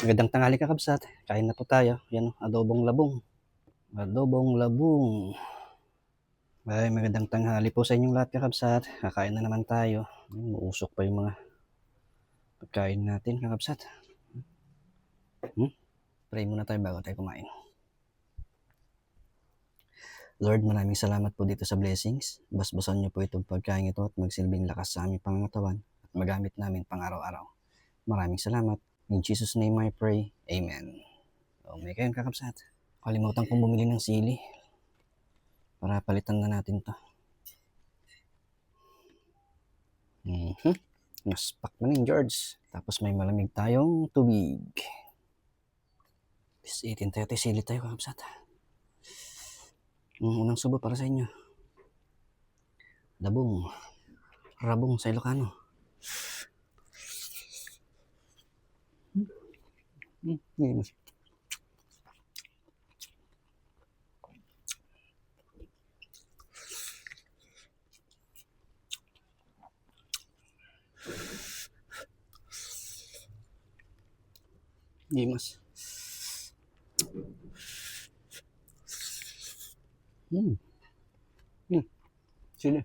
Magandang tanghali kakabsat. Kain na po tayo. Yan, adobong labong. Adobong labong. Ay, magandang tanghali po sa inyong lahat kakabsat. Kakain na naman tayo. Ayun, Uusok pa yung mga pagkain natin kakabsat. Hmm? Pray muna tayo bago tayo kumain. Lord, maraming salamat po dito sa blessings. Basbasan niyo po itong pagkain ito at magsilbing lakas sa aming pangangatawan at magamit namin pang araw-araw. Maraming salamat. In Jesus' name I pray. Amen. O, may kayo kakapsat. Kalimutan kong bumili ng sili. Para palitan na natin to. Mhm. Naspak na rin, George. Tapos may malamig tayong tubig. Bis 18.30, sili tayo kakapsat. Ang unang subo para sa inyo. Dabong. Rabong sa Ilocano. Hmm, hmm. Gimas. Hmm. Hmm. Sili.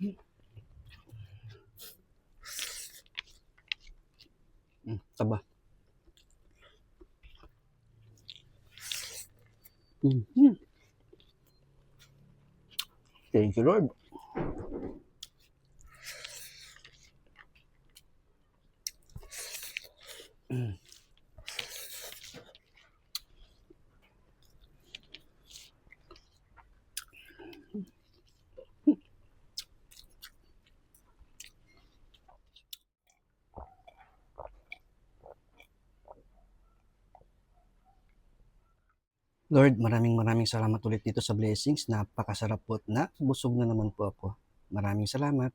Hmm. Taba. Mhm. Thank you, Lord. Mm. Lord, maraming maraming salamat ulit dito sa blessings. Napakasarap po at na busog na naman po ako. Maraming salamat.